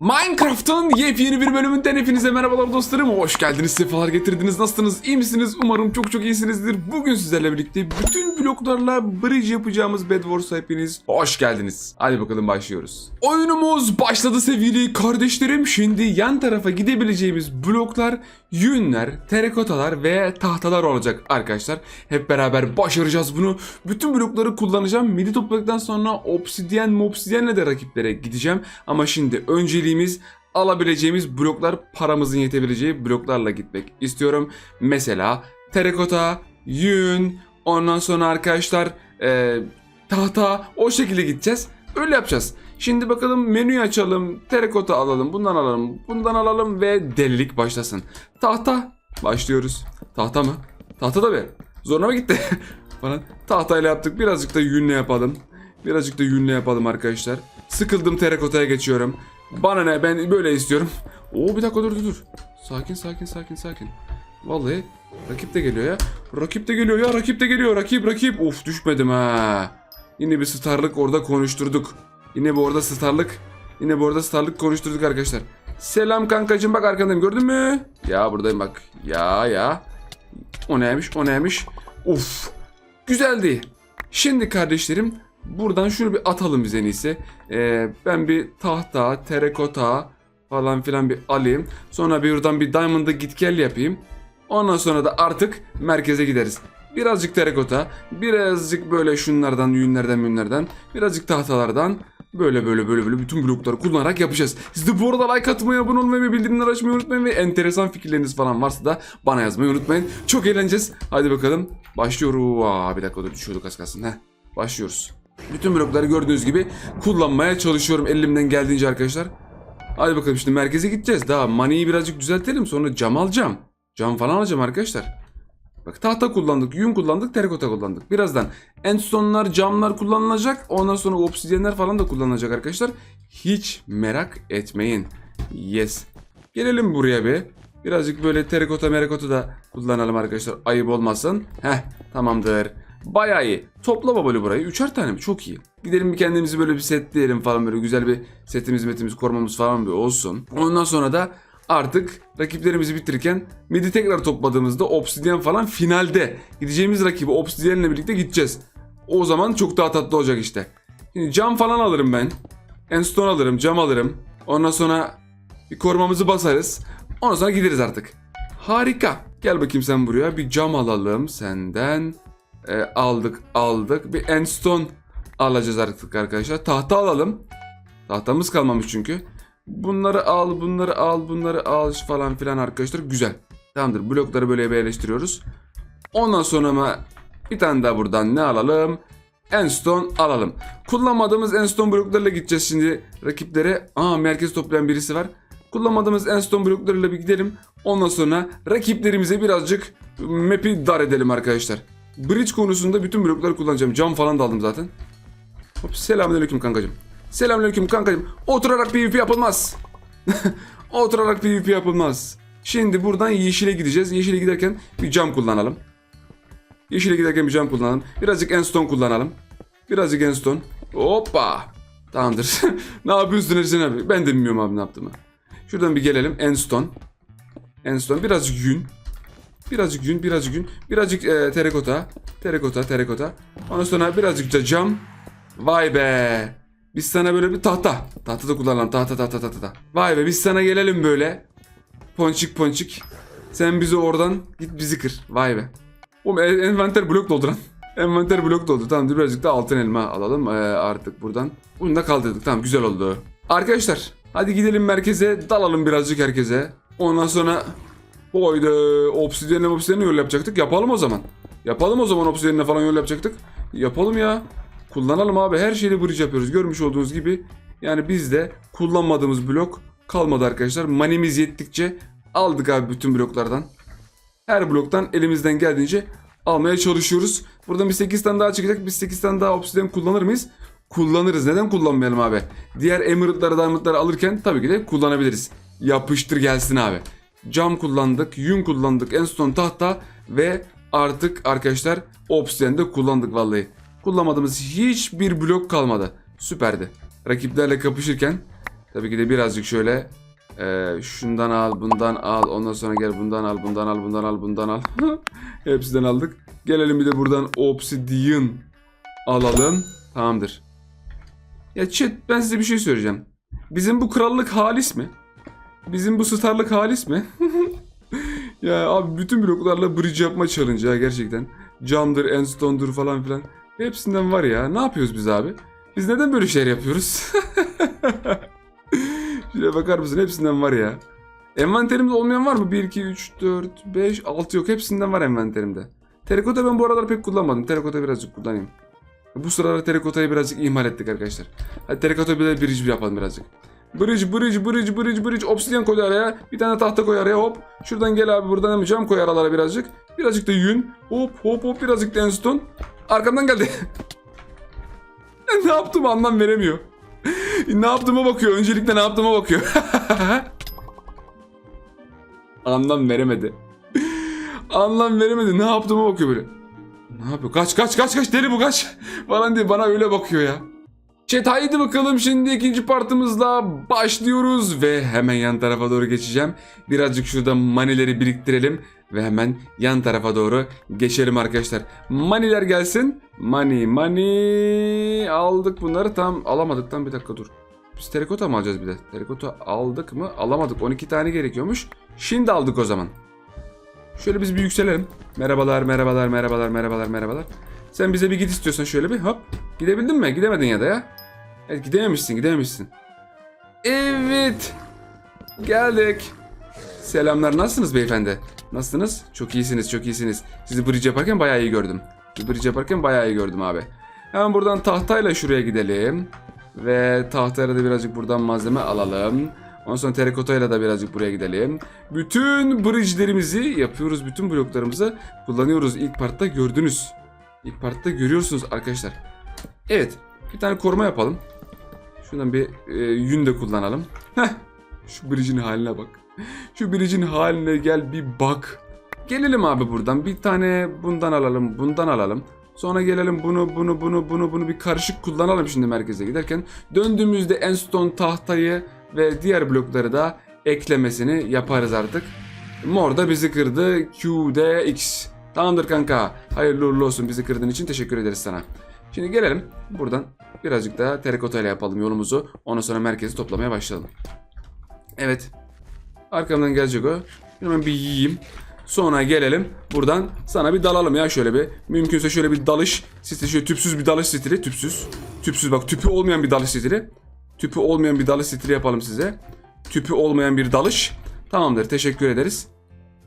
Minecraft'ın yepyeni bir bölümünden hepinize merhabalar dostlarım. Hoş geldiniz, sefalar getirdiniz. Nasılsınız? İyi misiniz? Umarım çok çok iyisinizdir. Bugün sizlerle birlikte bütün bloklarla bridge yapacağımız Bed Wars'a hepiniz hoş geldiniz. Hadi bakalım başlıyoruz. Oyunumuz başladı sevgili kardeşlerim. Şimdi yan tarafa gidebileceğimiz bloklar yünler, terikotalar ve tahtalar olacak arkadaşlar. Hep beraber başaracağız bunu. Bütün blokları kullanacağım. Midi topladıktan sonra obsidyen mobsidyenle de rakiplere gideceğim. Ama şimdi önceliğimiz alabileceğimiz bloklar paramızın yetebileceği bloklarla gitmek istiyorum. Mesela terikota, yün, ondan sonra arkadaşlar e, tahta o şekilde gideceğiz. Öyle yapacağız. Şimdi bakalım menüyü açalım. Terikota alalım. Bundan alalım. Bundan alalım ve delilik başlasın. Tahta. Başlıyoruz. Tahta mı? Tahta da be. Zoruna mı gitti? Falan. Tahtayla yaptık. Birazcık da yünle yapalım. Birazcık da yünle yapalım arkadaşlar. Sıkıldım terakotaya geçiyorum. Bana ne ben böyle istiyorum. Oo bir dakika dur dur dur. Sakin sakin sakin sakin. Vallahi rakip de geliyor ya. Rakip de geliyor ya rakip de geliyor. Rakip rakip. Of düşmedim ha. Yine bir starlık orada konuşturduk. Yine bu orada starlık. Yine bu orada starlık konuşturduk arkadaşlar. Selam kankacım bak arkandayım gördün mü? Ya buradayım bak. Ya ya. O neymiş o neymiş. Uf. Güzeldi. Şimdi kardeşlerim buradan şunu bir atalım biz en iyisi. Ee, ben bir tahta, terakota falan filan bir alayım. Sonra bir buradan bir diamond'a git gel yapayım. Ondan sonra da artık merkeze gideriz. Birazcık terakota, birazcık böyle şunlardan, yünlerden, yünlerden, birazcık tahtalardan böyle böyle böyle böyle bütün blokları kullanarak yapacağız. Siz de bu arada like atmayı, abone olmayı ve bildirimleri açmayı unutmayın ve enteresan fikirleriniz falan varsa da bana yazmayı unutmayın. Çok eğleneceğiz. Hadi bakalım. Başlıyoruz. Aa, bir dakika dur düşüyorduk az kalsın. Heh, başlıyoruz. Bütün blokları gördüğünüz gibi kullanmaya çalışıyorum elimden geldiğince arkadaşlar. Hadi bakalım şimdi merkeze gideceğiz. Daha money'i birazcık düzeltelim sonra cam alacağım. Cam falan alacağım arkadaşlar. Bak tahta kullandık, yün kullandık, terikota kullandık. Birazdan endstone'lar, camlar kullanılacak. Ondan sonra obsidyenler falan da kullanılacak arkadaşlar. Hiç merak etmeyin. Yes. Gelelim buraya bir. Birazcık böyle terikota merekota da kullanalım arkadaşlar. Ayıp olmasın. Heh tamamdır. Bayağı iyi. Topla babalı burayı. Üçer tane mi? Çok iyi. Gidelim bir kendimizi böyle bir setleyelim falan böyle güzel bir setimiz metimiz korumamız falan bir olsun. Ondan sonra da artık rakiplerimizi bitirirken midi tekrar topladığımızda obsidyen falan finalde gideceğimiz rakibi obsidyenle birlikte gideceğiz. O zaman çok daha tatlı olacak işte. Şimdi cam falan alırım ben. Enstone alırım, cam alırım. Ondan sonra bir korumamızı basarız. Ondan sonra gideriz artık. Harika. Gel bakayım sen buraya. Bir cam alalım senden. Ee, aldık aldık. Bir endstone alacağız artık arkadaşlar. Tahta alalım. Tahtamız kalmamış çünkü. Bunları al, bunları al, bunları al falan filan arkadaşlar. Güzel. Tamamdır. Blokları böyle yerleştiriyoruz. Ondan sonra ama bir tane daha buradan ne alalım? Endstone alalım. Kullanmadığımız endstone bloklarıyla gideceğiz şimdi rakiplere. Aa merkez toplayan birisi var. Kullanmadığımız endstone bloklarıyla bir gidelim. Ondan sonra rakiplerimize birazcık map'i dar edelim arkadaşlar. Bridge konusunda bütün blokları kullanacağım. Cam falan da aldım zaten. Hop selamünaleyküm kankacım. Selamünaleyküm kankacım. Oturarak PvP yapılmaz. Oturarak PvP yapılmaz. Şimdi buradan yeşile gideceğiz. Yeşile giderken bir cam kullanalım. Yeşile giderken bir cam kullanalım. Birazcık endstone kullanalım. Birazcık endstone. Hoppa. Tamamdır. ne yapıyorsun Ersin abi? Ben de bilmiyorum abi ne yaptığımı. Şuradan bir gelelim. Endstone. Endstone. Birazcık yün. Birazcık yün, birazcık yün. Birazcık e, terakota. Terakota, terakota. Ondan sonra birazcık da cam. Vay be. Biz sana böyle bir tahta. Tahta da kullanalım. Tahta, tahta, tahta, tahta. Vay be biz sana gelelim böyle. Ponçik ponçik. Sen bizi oradan git bizi kır. Vay be. Oğlum en- envanter blok dolduran. Envanter blok doldu. Tamam birazcık da altın elma alalım ee, artık buradan. Bunu da kaldırdık. Tamam güzel oldu. Arkadaşlar hadi gidelim merkeze. Dalalım birazcık herkese. Ondan sonra Haydi obsidyenle obsidyenle yol yapacaktık. Yapalım o zaman. Yapalım o zaman obsidyenle falan yol yapacaktık. Yapalım ya. Kullanalım abi. Her şeyi bridge yapıyoruz. Görmüş olduğunuz gibi. Yani bizde kullanmadığımız blok kalmadı arkadaşlar. Manimiz yettikçe aldık abi bütün bloklardan. Her bloktan elimizden geldiğince almaya çalışıyoruz. Buradan bir 8 tane daha çıkacak. Biz 8 tane daha obsidyen kullanır mıyız? Kullanırız. Neden kullanmayalım abi? Diğer emerald'ları, diamond'ları alırken tabii ki de kullanabiliriz. Yapıştır gelsin abi. Cam kullandık, yün kullandık, endstone tahta ve artık arkadaşlar obsidian de kullandık vallahi. Kullanmadığımız hiçbir blok kalmadı. Süperdi. Rakiplerle kapışırken Tabii ki de birazcık şöyle e, şundan al, bundan al, ondan sonra gel bundan al, bundan al, bundan al, bundan al. Hepsinden aldık. Gelelim bir de buradan obsidian alalım. Tamamdır. Ya chat ben size bir şey söyleyeceğim. Bizim bu krallık halis mi? Bizim bu starlık halis mi? ya abi bütün bloklarla bridge yapma challenge ya gerçekten. Camdır, endstone'dur falan filan. Hepsinden var ya. Ne yapıyoruz biz abi? Biz neden böyle şeyler yapıyoruz? Şuraya bakar mısın? Hepsinden var ya. Envanterimde olmayan var mı? 1, 2, 3, 4, 5, 6 yok. Hepsinden var envanterimde. Terikota ben bu aralar pek kullanmadım. Terikota birazcık kullanayım. Bu sıralar terikotayı birazcık ihmal ettik arkadaşlar. Hadi terikota bir de bridge yapalım birazcık. Bridge, bridge, bridge, bridge, bridge. Obsidian koy araya. Bir tane tahta koy araya hop. Şuradan gel abi buradan hemen cam koy aralara birazcık. Birazcık da yün. Hop hop hop birazcık da enstone. Arkamdan geldi. ne yaptım anlam veremiyor. ne yaptığıma bakıyor. Öncelikle ne yaptığıma bakıyor. anlam veremedi. anlam veremedi. Ne yaptığıma bakıyor böyle. Ne yapıyor? Kaç kaç kaç kaç deli bu kaç. Falan diye bana öyle bakıyor ya. Chat haydi bakalım şimdi ikinci partımızla başlıyoruz ve hemen yan tarafa doğru geçeceğim. Birazcık şurada manileri biriktirelim ve hemen yan tarafa doğru geçelim arkadaşlar. Maniler gelsin. Mani mani aldık bunları tam alamadık tam bir dakika dur. Biz terikota mı alacağız bir de? Terikota aldık mı? Alamadık 12 tane gerekiyormuş. Şimdi aldık o zaman. Şöyle biz bir yükselelim. Merhabalar, merhabalar, merhabalar, merhabalar, merhabalar. Sen bize bir git istiyorsan şöyle bir hop. Gidebildin mi? Gidemedin ya da ya. Evet gidememişsin, gidememişsin. Evet. Geldik. Selamlar, nasılsınız beyefendi? Nasılsınız? Çok iyisiniz, çok iyisiniz. Sizi bridge yaparken bayağı iyi gördüm. Sizi bridge yaparken bayağı iyi gördüm abi. Hemen buradan tahtayla şuraya gidelim. Ve tahtayla da birazcık buradan malzeme alalım. Ondan sonra terakotayla da birazcık buraya gidelim. Bütün bridge'lerimizi yapıyoruz. Bütün bloklarımızı kullanıyoruz. İlk partta gördünüz. İlk partta görüyorsunuz arkadaşlar. Evet. Bir tane koruma yapalım. Şuradan bir e, yün de kullanalım. Heh. Şu bridge'in haline bak. Şu bridge'in haline gel bir bak. Gelelim abi buradan. Bir tane bundan alalım. Bundan alalım. Sonra gelelim bunu bunu bunu bunu bunu bir karışık kullanalım şimdi merkeze giderken. Döndüğümüzde enstone tahtayı ve diğer blokları da eklemesini yaparız artık. Mor da bizi kırdı. QDX. Tamamdır kanka. Hayırlı uğurlu olsun bizi kırdığın için teşekkür ederiz sana. Şimdi gelelim buradan birazcık daha terakota ile yapalım yolumuzu. Ondan sonra merkezi toplamaya başlayalım. Evet. Arkamdan gelecek o. Hemen bir yiyeyim. Sonra gelelim buradan sana bir dalalım ya şöyle bir. Mümkünse şöyle bir dalış stili. Şöyle tüpsüz bir dalış stili. Tüpsüz. Tüpsüz bak tüpü olmayan bir dalış stili. Tüpü olmayan bir dalış stili yapalım size. Tüpü olmayan bir dalış. Tamamdır teşekkür ederiz.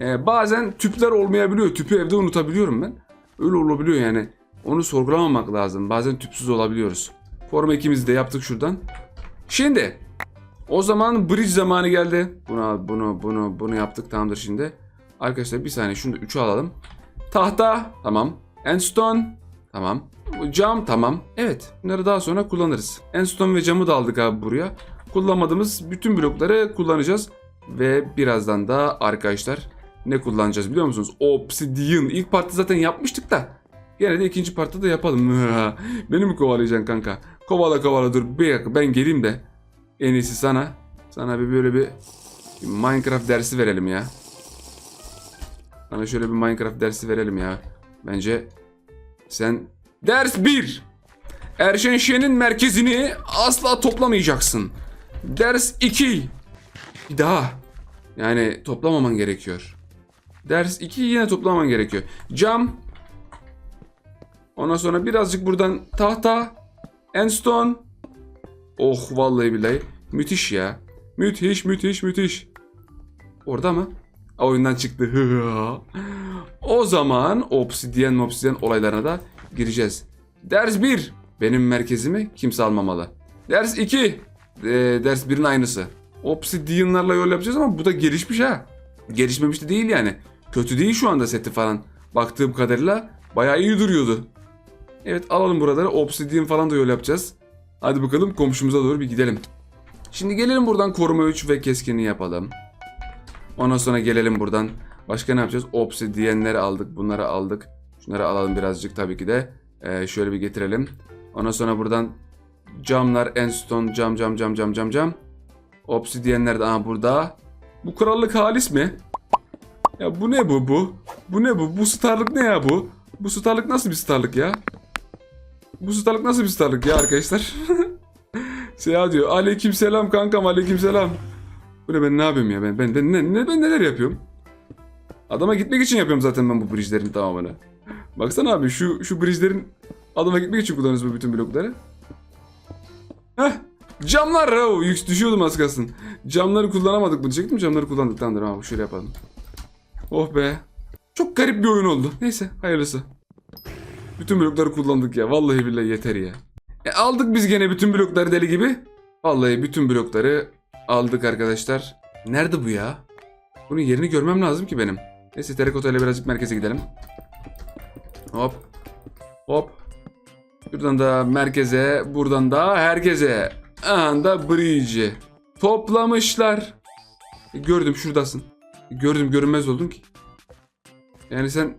Ee, bazen tüpler olmayabiliyor. Tüpü evde unutabiliyorum ben. Öyle olabiliyor yani. Onu sorgulamamak lazım. Bazen tüpsüz olabiliyoruz. Forma ikimizi de yaptık şuradan. Şimdi o zaman bridge zamanı geldi. Bunu bunu, bunu, bunu yaptık tamamdır şimdi. Arkadaşlar bir saniye şunu da 3'ü alalım. Tahta tamam. Endstone tamam. Cam tamam. Evet bunları daha sonra kullanırız. Endstone ve camı da aldık abi buraya. Kullanmadığımız bütün blokları kullanacağız. Ve birazdan da arkadaşlar ne kullanacağız biliyor musunuz? Obsidian. İlk parti zaten yapmıştık da. Gene de ikinci partta da yapalım. Beni mi kovalayacaksın kanka? Kovala kovala dur. Ben geleyim de. En iyisi sana. Sana bir böyle bir Minecraft dersi verelim ya. Sana şöyle bir Minecraft dersi verelim ya. Bence sen ders 1. Erşen Şen'in merkezini asla toplamayacaksın. Ders 2. Bir daha. Yani toplamaman gerekiyor. Ders 2 yine toplaman gerekiyor. Cam. Ondan sonra birazcık buradan tahta. Endstone. Oh vallahi billahi. Müthiş ya. Müthiş müthiş müthiş. Orada mı? Aa, Oyundan çıktı. o zaman obsidyen obsidyen olaylarına da gireceğiz. Ders 1. Benim merkezimi kimse almamalı. Ders 2. Ee, ders 1'in aynısı. Obsidyenlarla yol yapacağız ama bu da gelişmiş ha. Gelişmemiş de değil yani. Kötü değil şu anda seti falan. Baktığım kadarıyla bayağı iyi duruyordu. Evet alalım buraları. Obsidian falan da yol yapacağız. Hadi bakalım komşumuza doğru bir gidelim. Şimdi gelelim buradan koruma 3 ve keskinliği yapalım. Ondan sonra gelelim buradan. Başka ne yapacağız? Obsidiyenleri aldık. Bunları aldık. Şunları alalım birazcık tabii ki de. Ee, şöyle bir getirelim. Ondan sonra buradan camlar, endstone, cam, cam, cam, cam, cam, cam. Obsidiyenler de aha burada. Bu krallık halis mi? Ya bu ne bu bu? Bu ne bu? Bu starlık ne ya bu? Bu starlık nasıl bir starlık ya? Bu starlık nasıl bir starlık ya arkadaşlar? Seha diyor. Aleyküm selam kankam aleyküm selam. Ne ben ne yapıyorum ya ben ben ben, ne, ne- ben neler yapıyorum? Adama gitmek için yapıyorum zaten ben bu bridge'lerin tamamını. Baksana abi şu şu bridge'lerin adama gitmek için kullanıyoruz bu bütün blokları. Heh. Camlar o yük düşüyordum az kalsın. Camları kullanamadık mı diyecektim camları kullandık tamamdır abi şöyle yapalım. Oh be. Çok garip bir oyun oldu. Neyse hayırlısı. Bütün blokları kullandık ya. Vallahi billahi yeter ya. E, aldık biz gene bütün blokları deli gibi. Vallahi bütün blokları aldık arkadaşlar. Nerede bu ya? Bunun yerini görmem lazım ki benim. Neyse terakota ile birazcık merkeze gidelim. Hop. Hop. Buradan da merkeze, buradan da herkese. Aha da bridge. Toplamışlar. E, gördüm şuradasın. E, gördüm görünmez oldun ki. Yani sen...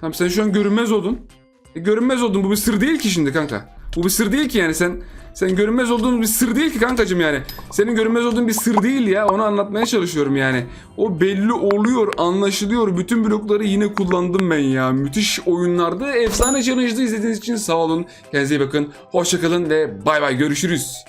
Tamam sen şu an görünmez oldun. E, görünmez oldun bu bir sır değil ki şimdi kanka. Bu bir sır değil ki yani sen... Sen görünmez olduğun bir sır değil ki kankacım yani. Senin görünmez olduğun bir sır değil ya. Onu anlatmaya çalışıyorum yani. O belli oluyor, anlaşılıyor. Bütün blokları yine kullandım ben ya. Müthiş oyunlarda. Efsane Challenge'da izlediğiniz için sağ olun. Kendinize iyi bakın. Hoşçakalın ve bay bay görüşürüz.